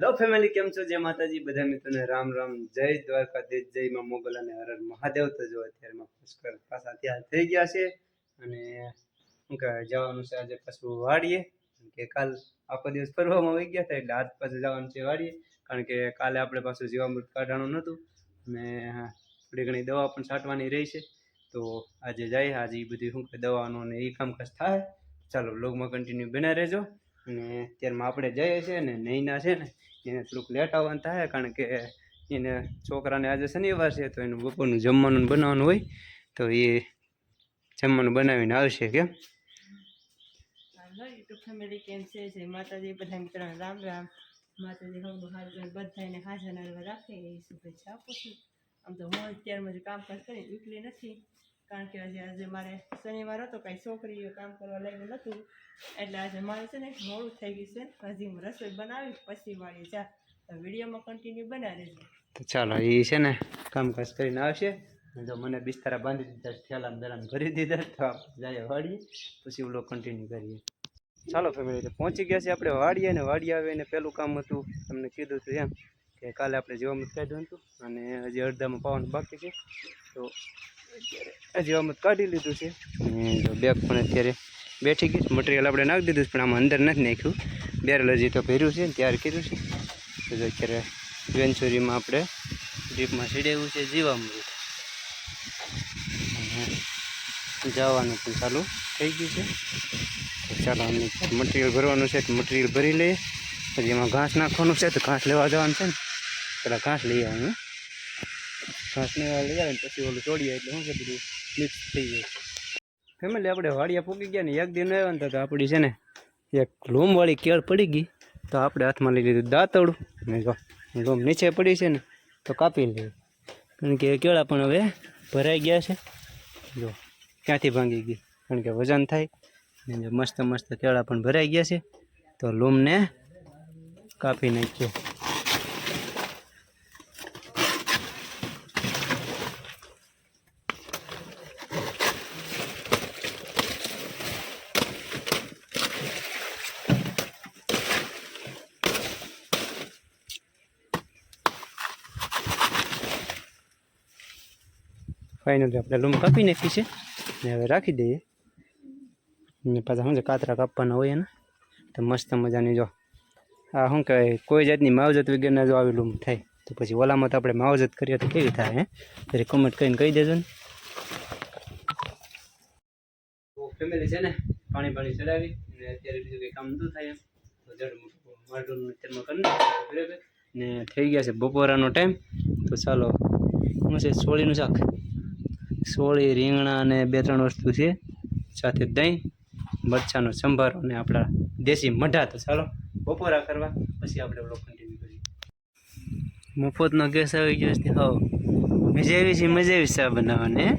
Hello family કેમ છો? જય માતાજી. બધા મિત્રોને રામ રામ. જય દ્વારકાધીશ. જય માં મોગલ અને હર મહાદેવ. તો જો અત્યારમાં પુષ્કર પાછા ત્યાં થઈ ગયા છે. અને શું કહેવાય? જવાનું છે આજે પાછું વાડીએ. કે કાલ આખો દિવસ ફરવામાં આવી ગયા હતા. એટલે આજ પાછું જવાનું છે વાડીએ. કારણ કે કાલે આપણે પાછું જીવામૃત કાઢવાનું નહોતું. અને થોડી ઘણી દવા પણ છાંટવાની રહી છે. તો આજે જાય. આજે એ બધી શું કે દવાનું અને એ કામકાજ થાય. ચાલો બ્લોગમાં કન્ટિન્યુ બના રહેજો. અને અત્યારમાં આપણે જઈએ છીએ ને નૈના છે ને એને થોડુંક લેટ આવવાનું થાય, કારણ કે એને છોકરાને આજે શનિવાર છે, તો એનું બપોરનું જમવાનું બનાવવાનું હોય, તો એ જમવાનું બનાવીને આવશે, કેમ? યુટ્યુબ ફેમિલી કેમ છે? જય માતાજી બધા મિત્રોને રામ રામ. માતાજી હારું કરીને બધાને હાજર રાખે, એ આપું છું. આમ તો હું અત્યારમાં જે કામકાજ કરી એકલી નથી. કારણ કે આજે આજે મારે શનિવાર હતો, કાંઈ છોકરીઓ કામ કરવા લાગ્યું નહોતું. એટલે આજે મારે છે ને મોડું થઈ ગયું છે. હજી હું રસોઈ બનાવી પછી વાળી જા તો વિડીયોમાં કન્ટિન્યુ બનાવી દેજો ચાલો, એ છે ને કામકાજ કરીને આવશે. જો મને બિસ્તારા બાંધી દીધા, થેલામ બેલાને ભરી દીધા, તો આપણે જઈએ વાડીએ. પછી ઓલો કન્ટિન્યુ કરીએ. ચાલો ફેમિલી પહોંચી ગયા છે આપણે વાડીએ ને વાડી આવે ને પહેલું કામ હતું, તમને કીધું હતું એમ. કે કાલે આપણે જીવામૃત કાઢ્યું હતું અને હજી અડધામાં પાવાનું બાકી છે. તો અત્યારે જીવામૃત કાઢી લીધું છે. બેગ પણ અત્યારે બેઠી ગઈ મટીરિયલ આપણે નાખી દીધું પણ આમાં અંદર નથી નાખ્યું. બેરલ હજી તો ભર્યું છે તૈયાર કર્યું છે. તો અત્યારે વેન્ચુરીમાં આપણે ડ્રીપમાં સીડાવ્યું છે જીવામૃત. જવાનું પણ ચાલુ થઈ ગયું છે. ચાલો અમને મટીરિયલ ભરવાનું છે, તો મટીરિયલ ભરી લઈએ. પછી એમાં ઘાસ નાખવાનું છે, તો ઘાસ લેવા જવાનું છે ને. પેલા ઘાસ લઈ આવવાનું ઘાસ લઈ આવે ને પછી ઓલું તોડીએ એટલે શું છે બધું મિક્સ થઈ જાય. ફેમિલી, આપણે વાડિયા પૂકી ગયા ને, એક દિન આવ્યા ને તો આપણી છે ને એક લૂમવાળી કેળ પડી ગઈ. તો આપણે હાથમાં લઈ લીધું દાંતવડું ને જો, લૂમ નીચે પડી છે ને, તો કાપી લઈએ. કારણ કે કેળા પણ હવે ભરાઈ ગયા છે. જો, ક્યાંથી ભાંગી ગઈ? કારણ કે વજન થાય. ને મસ્ત મસ્ત કેળા પણ ભરાઈ ગયા છે. તો લૂમને કાપી નાખ્યો. ફાઇનલી આપણે લૂમ કાપી નાખી છે. ને હવે રાખી દઈએ. ને પાછા શું છે, કાતરા કાપવાના હોય એના. તો મસ્ત મજાની જો. આ શું કહેવાય, કોઈ જાતની માવજત વગરના જો આવી લૂમ થાય. તો પછી ઓલામાં તો આપણે માવજત કરીએ તો કેવી થાય, હે? ત્યારે કમેન્ટ કરીને કહી દેજો ને. ફેમિલી છે ને, પાણી પાણી ચડાવી ને અત્યારે બીજું કંઈ કામ નતું થાય એમ. તો જડ માટું અત્યારમાં કરી ને થઈ ગયા છે બપોરાનો ટાઈમ તો ચાલો, શું છે, સોળીનું શાક? સોળી, રીંગણા અને બે ત્રણ વસ્તુ છે. સાથે દહીં, મરચાંનો સંભાર અને આપણા દેશી મઢા. તો ચાલો, બપોરા કરવા, પછી આપણે બ્લોગ કન્ટિન્યુ કરીએ. મફતનો ગેસ આવી ગયો છે. હા મજા આવી છે મજા આવી ચા બનાવવાની?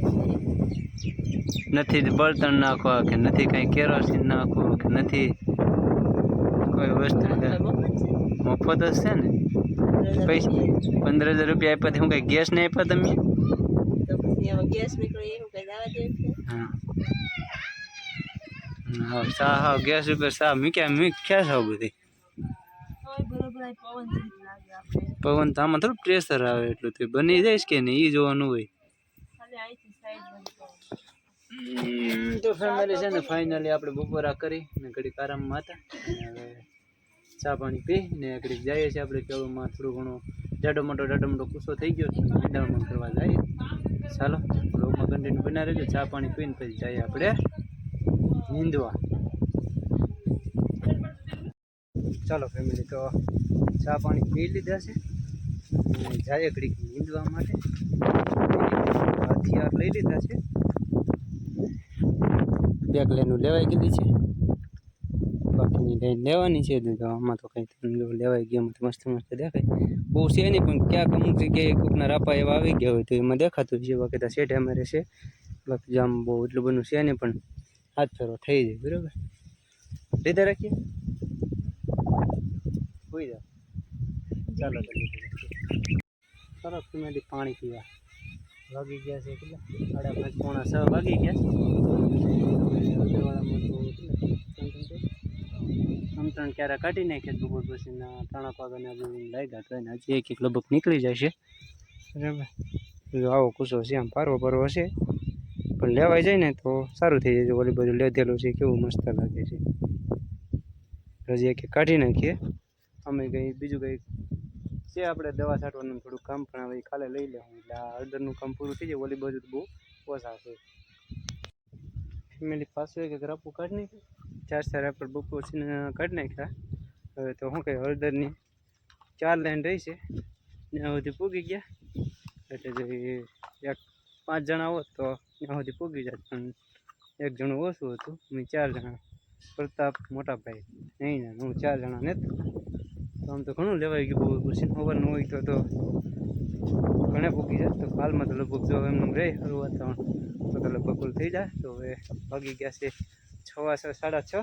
નથી બળતણ નાખવા કે નથી કાંઈ કેરોસીન નાખવું કે નથી કોઈ વસ્તુ મફત જ છે ને? પૈસા, પંદર હજાર રૂપિયા આપ્યા હું કાંઈ ગેસ નહીં આપ્યા તમે? તો ગેસ નીકળે એવું કંઈ દાવા જેવું છે હા સા હા ગેસ ઉપર સા મૂક્યા મૂક્યા છે બધી પવન તો આમાં થોડું પ્રેશર આવે એટલું તો બની જઈશ કે નહીં એ જોવાનું હોય તો ફેમિલી છે ને ફાઇનલી આપણે બપોરા કરી ને ઘડીક આરામમાં હતા હવે ચા પાણી પી ને ઘડીક જઈએ છીએ આપણે કેળુમાં થોડું ઘણું જાડો મોટો જાડો મોટો કૂસો થઈ ગયો છે ફરવા કરવા જઈએ ચાલો બ્લોગમાં કન્ટિન્યુ બના રહેજો, ચા પાણી પીને પછી જઈએ આપણે નીંદવા ચાલો ફેમિલી તો ચા પાણી પી લીધા છે. જાય ઘડીક નીંદવા માટે. હથિયાર લઈ લીધા છે. બેગ લેનું લેવાઈ ગયેલી છે. બાકીની લઈને લેવાની છે, તો આમાં તો કંઈ લેવાઈ ગયો તો મસ્ત મસ્ત દેખાય. બહુ છે નહીં, પણ ક્યાંક અમુક જગ્યાએ કોકના રાપા એવા આવી ગયા હોય તો એમાં દેખાતું છે બાકી તો સેઠ અમારે છે. બાકી જામ બહુ એટલું બધું છે નહીં, પણ હાથ ફેરો થઈ જાય, બરાબર? લીધા રાખીએ? હોઈ જાવ ચાલો સરસ તમે પાણી પીવા. વાગી ગયા છે કેટલા? સાડા પાંચ, પોણા છ વાગી ગયા. છે? ત્રણ ક્યારે કાઢી નાખીએ બપોર પછી ત્રણેક વાગ્યાના આજુ લાગ્યા તો હજી એક એક લગભગ નીકળી જશે બરાબર. જો આવો કુસો છે, આમ પારવો પારવો હશે પણ લેવાઈ જાય ને તો સારું થઈ જાય ઓલી બાજુ લેધેલું છે, કેવું મસ્ત લાગે છે. હજી એક કાઢી નાખીએ. અમે કંઈ બીજું કંઈ છે આપણે દવા છાંટવાનું થોડું કામ, પણ હવે કાલે લઈ લેવું, એટલે આ હળદરનું કામ પૂરું થઈ જાય, ઓલી બાજુ બહુ ઓછા છે. ફેમિલી પાસે એક રાપુ કાઢી નાખ્યું ચાર ચાર આપણે બપોર કાઢી નાખ્યા. હવે તો શું કહે હળદરની ચાર લાઈન રહી છે. ત્યાં સુધી પૂગી ગયા. એટલે જે એક પાંચ જણા હોત તો ત્યાં સુધી પૂગી જાત, પણ એક જણું ઓછું હતું. અમે ચાર જણા. પ્રતાપ મોટાભાઈ. નહીં, ને, હું ચાર જણા ને તો આમ તો ઘણું લેવાઈ ગયું બહુ ખુરશી ખબર ન હોય તો તો ઘણે પૂગી જાય. તો હાલમાં તો લગભગ જો એમનું રહે સારું વાતાવરણ તો તો લગભગ થઈ જાય. તો હવે ભાગી ગયા છે છ સાડા છ.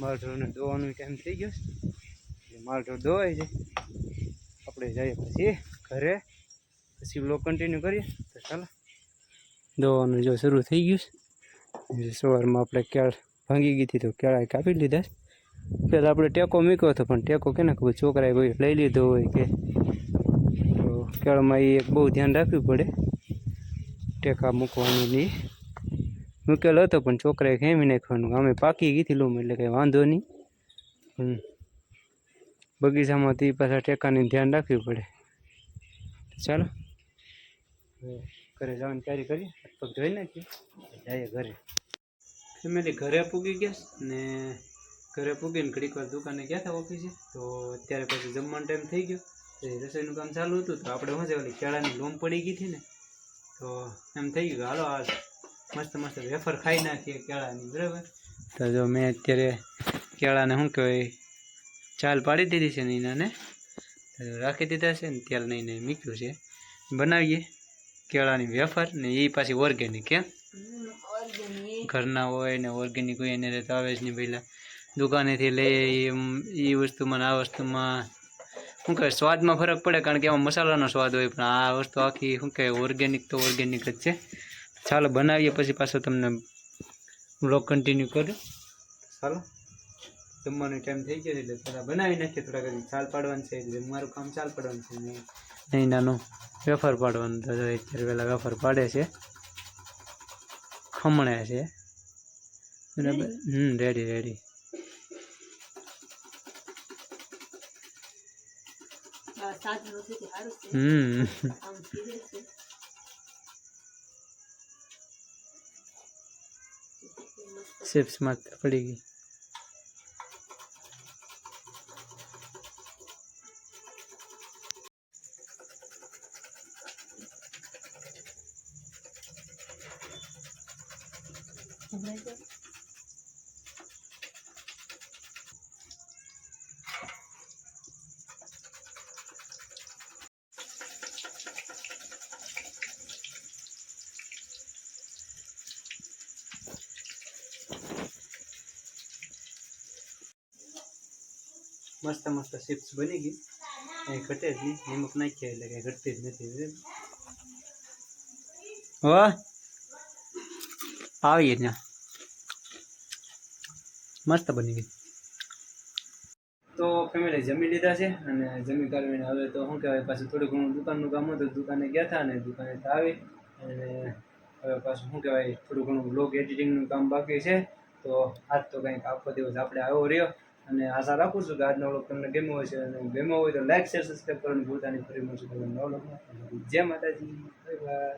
માલઢોરને દોવાનો ટાઈમ થઈ ગયો છે. માલઢોર દોવાઈ જાય આપણે જઈએ પછી ઘરે. પછી બ્લોક કન્ટિન્યુ કરીએ. તો ચાલો. દોવાનું જો શરૂ થઈ ગયું છે. સવારમાં આપણે કેળ ભાંગી ગઈ હતી તો કેળા કાપી લીધા પહેલાં આપણે ટેકો મૂક્યો હતો, પણ ટેકો કેને ખબર છોકરાએ કોઈ લઈ લીધો હોય કે. તો કેળમાં એ એક બહુ ધ્યાન રાખવું પડે. ટેકા મૂકવાની નહીં. મૂકેલો હતો, પણ છોકરાએ ખેમી નાખવાનું. અમે પાકી ગઈ હતી એટલે કંઈ વાંધો નહીં. બગીચામાંથી પાછા ટેકાની ધ્યાન રાખવું પડે. ચાલો. ઘરે જવાની તૈયારી કરી પગ ધોઈ નાખીએ. જઈએ ઘરે. ફેમિલી ઘરે પૂગી ગયા ને ઘરે પૂગીને ઘડીક વાર દુકાને ગયા હતા ઓફિસે. તો અત્યારે પછી જમવાનો ટાઈમ થઈ ગયો. રસોઈનું કામ ચાલુ હતું. તો આપણે શું છે, ઓલી કેળાની લોમ પડી ગઈ હતી ને. તો એમ થઈ ગયું હાલો આ મસ્ત મસ્ત વેફર ખાઈ નાખીએ કેળાની બરાબર? તો જો મેં અત્યારે કેળાને શું કહેવાય ચાલ પાડી દીધી છે નીનાને. રાખી દીધા છે ને તેલ નહીં નહીં મીઠું છે. બનાવીએ કેળાની વેફર ને એ પાછી ઓર્ગેનિક કેમ ઘરના હોય ને ઓર્ગેનિક હોય એને તો આવે જ નહીં પહેલાં દુકાનેથી લઈએ એમ એ વસ્તુમાં ને આ વસ્તુમાં. શું કહે સ્વાદમાં ફરક પડે કારણ કે એમાં મસાલાનો સ્વાદ હોય પણ આ વસ્તુ આખી શું કહે ઓર્ગેનિક તો ઓર્ગેનિક જ છે. ચાલો બનાવીએ પછી પાછો તમને બ્લોગ કન્ટિન્યુ કરું. ચાલો. જમવાનો ટાઈમ થઈ ગયો છે એટલે થોડા બનાવી નાખીએ થોડા કરી ચાલ પાડવાનું છે એટલે મારું કામ ચાલ પાડવાનું છે નહીં નાનું વેફર પાડવાનું તો અત્યારે પહેલાં વેફર પાડે છે. ખમણે છે. બરાબર? હમ રેડી રેડી હમ. આમ ધીરે છે ચિપ્સમાં પડી મસ્ત મસ્ત ચિપ્સ બની ગઈ. કંઈ ઘટે જ નહીં. નિમક નાખીએ એટલે કંઈ ઘટતી જ નથી, બરાબર? હો? આવીએ ત્યાં. મસ્ત બની ગઈ. તો ફેમિલી જમી લીધા છે અને જમી કાઢવીને હવે તો શું કહેવાય, પાછું થોડું ઘણું દુકાનનું કામ હતું. દુકાને ગયા હતા અને દુકાને આવી અને હવે પાછું શું કહેવાય, થોડું ઘણું બ્લોગ એડિટિંગનું કામ બાકી છે. તો આજ તો કંઈક આખો દિવસ આપણે આવ્યો રહ્યો. અને આશા રાખું છું કે આજનો વ્લોગ તમને ગમ્યો હશે અને ગમ્યો હોય તો લાઈક શેર સબસ્ક્રાઈબ કરવાનું ભૂલતા નહીં. ફરી મળશું નવો વ્લોગમાં જય માતાજી. Bye bye